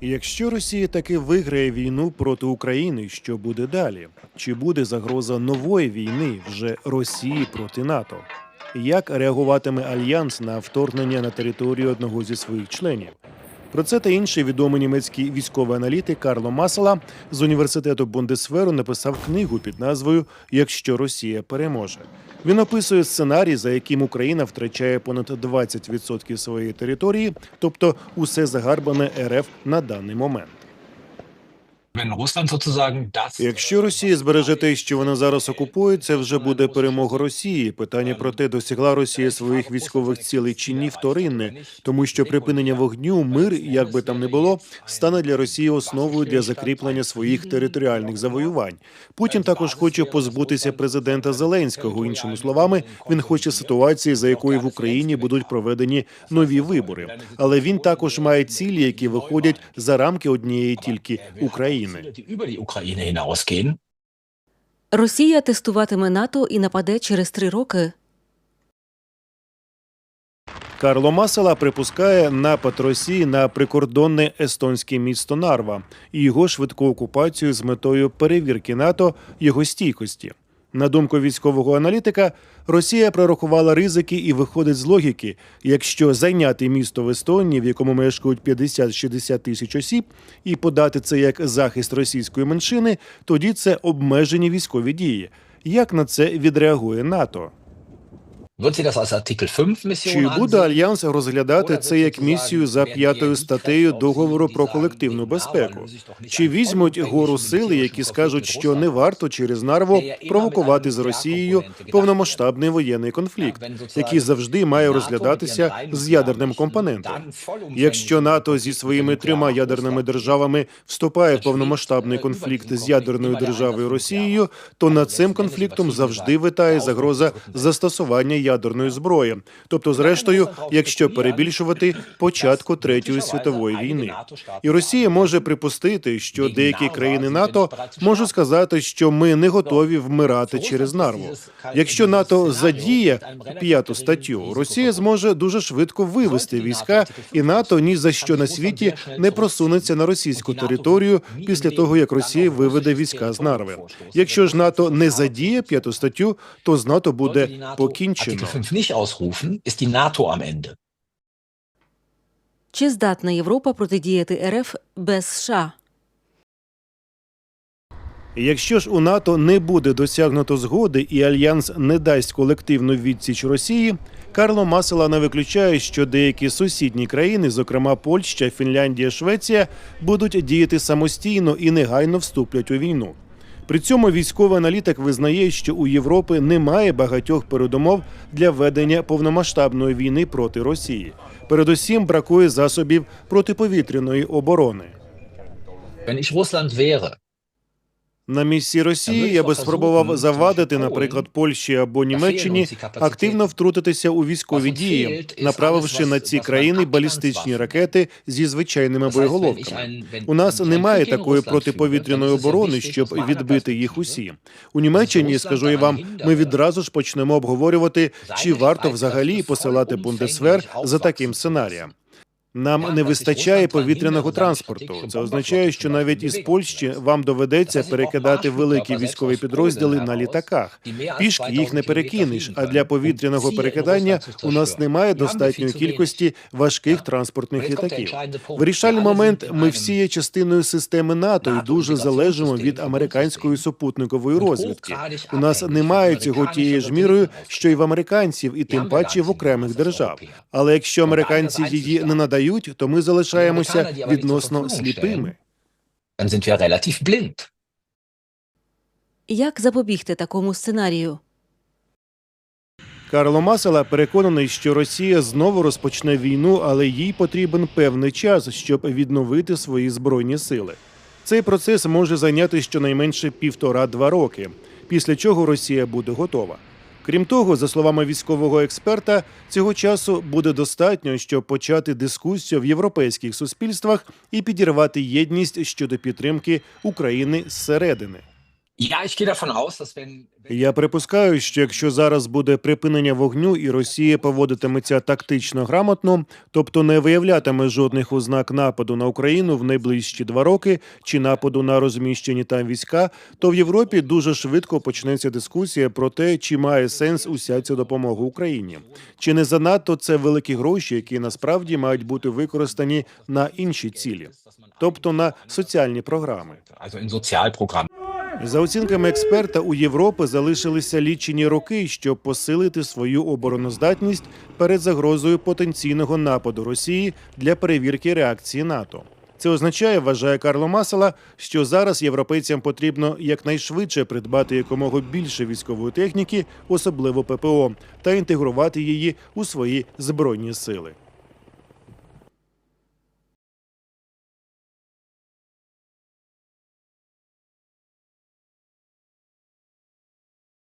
Якщо Росія таки виграє війну проти України, що буде далі? Чи буде загроза нової війни вже Росії проти НАТО? Як реагуватиме альянс на вторгнення на територію одного зі своїх членів? Про це та інше відомий німецький військовий аналітик Карло Масала з університету Бундесверу написав книгу під назвою Якщо Росія переможе. Він описує сценарій, за яким Україна втрачає понад 20% своєї території, тобто усе загарбане РФ на даний момент. Wenn Russland sozusagen das Якщо Росія збереже те, що вона зараз окупує, це вже буде перемога Росії. Питання про те, досягла Росія своїх військових цілей чи ні, вторинне, тому що припинення вогню, мир, як би там не було, стане для Росії основою для закріплення своїх територіальних завоювань. Путін також хоче позбутися президента Зеленського. Іншими словами, він хоче ситуації, за якою в Україні будуть проведені нові вибори. Але він також має цілі, які виходять за рамки однієї тільки України. Ukraine. Росія тестуватиме НАТО і нападе через три роки. Карло Масала припускає напад Росії на прикордонне естонське місто Нарва і його швидку окупацію з метою перевірки НАТО його стійкості. На думку військового аналітика, Росія прорахувала ризики і виходить з логіки: якщо зайняти місто в Естонії, в якому мешкають 50-60 тисяч осіб, і подати це як захист російської меншини, тоді це обмежені військові дії. Як на це відреагує НАТО? Чи буде альянс розглядати це як місію за п'ятою статтею договору про колективну безпеку? Чи візьмуть гору сили, які скажуть, що не варто через нарву провокувати з Росією повномасштабний воєнний конфлікт, який завжди має розглядатися з ядерним компонентом? Якщо НАТО зі своїми трьома ядерними державами вступає в повномасштабний конфлікт з ядерною державою Росією, то над цим конфліктом завжди витає загроза застосування ядерної зброї. Тобто, зрештою, якщо перебільшувати початку третьої світової війни, і Росія може припустити, що деякі країни НАТО можуть сказати, що ми не готові вмирати через нарву. Якщо НАТО задіє п'яту статтю, Росія зможе дуже швидко вивести війська, і НАТО ні за що на світі не просунеться на російську територію після того, як Росія виведе війська з нарви. Якщо ж НАТО не задіє п'яту статтю, то з НАТО буде покінчено. Artikel 5 nicht ausrufen, ist die NATO am Ende. Чи здатна Європа протидіяти РФ без США? Якщо ж у НАТО не буде досягнуто згоди і альянс не дасть колективну відсіч Росії, Карло Масела не виключає, що деякі сусідні країни, зокрема Польща, Фінляндія, Швеція, будуть діяти самостійно і негайно вступлять у війну. При цьому військовий аналітик визнає, що у Європи немає багатьох передумов для ведення повномасштабної війни проти Росії. Передусім бракує засобів протиповітряної оборони. Wenn ich Russland wäre, На місці Росії я би спробував завадити, наприклад, Польщі або Німеччині активно втрутитися у військові дії, направивши на ці країни балістичні ракети зі звичайними боєголовками. У нас немає такої протиповітряної оборони, щоб відбити їх усі. У Німеччині скажу я вам, ми відразу ж почнемо обговорювати, чи варто взагалі посилати Бундесвер за таким сценарієм. Нам не вистачає повітряного транспорту. Це означає, що навіть із Польщі вам доведеться перекидати великі військові підрозділи на літаках. Пішки їх не перекинеш. А для повітряного перекидання у нас немає достатньої кількості важких транспортних літаків. Вирішальний момент. Ми всі є частиною системи НАТО і дуже залежимо від американської супутникової розвідки. У нас немає цього тією ж мірою, що й в американців, і тим паче в окремих держав. Але якщо американці її не надають, то ми залишаємося відносно сліпими. Як запобігти такому сценарію? Карло Масела переконаний, що Росія знову розпочне війну, але їй потрібен певний час, щоб відновити свої збройні сили. Цей процес може зайняти щонайменше півтора-два роки, після чого Росія буде готова. Крім того, за словами військового експерта, цього часу буде достатньо, щоб почати дискусію в європейських суспільствах і підірвати єдність щодо підтримки України зсередини. Я припускаю, що якщо зараз буде припинення вогню і Росія поводитиметься тактично грамотно, тобто не виявлятиме жодних ознак нападу на Україну в найближчі два роки чи нападу на розміщені там війська, то в Європі дуже швидко почнеться дискусія про те, чи має сенс уся ця допомога Україні, чи не занадто це великі гроші, які насправді мають бути використані на інші цілі, тобто на соціальні програми. За оцінками експерта, у Європи залишилися лічені роки, щоб посилити свою обороноздатність перед загрозою потенційного нападу Росії для перевірки реакції НАТО. Це означає, вважає Карло Масала, що зараз європейцям потрібно якнайшвидше придбати якомога більше військової техніки, особливо ППО, та інтегрувати її у свої збройні сили.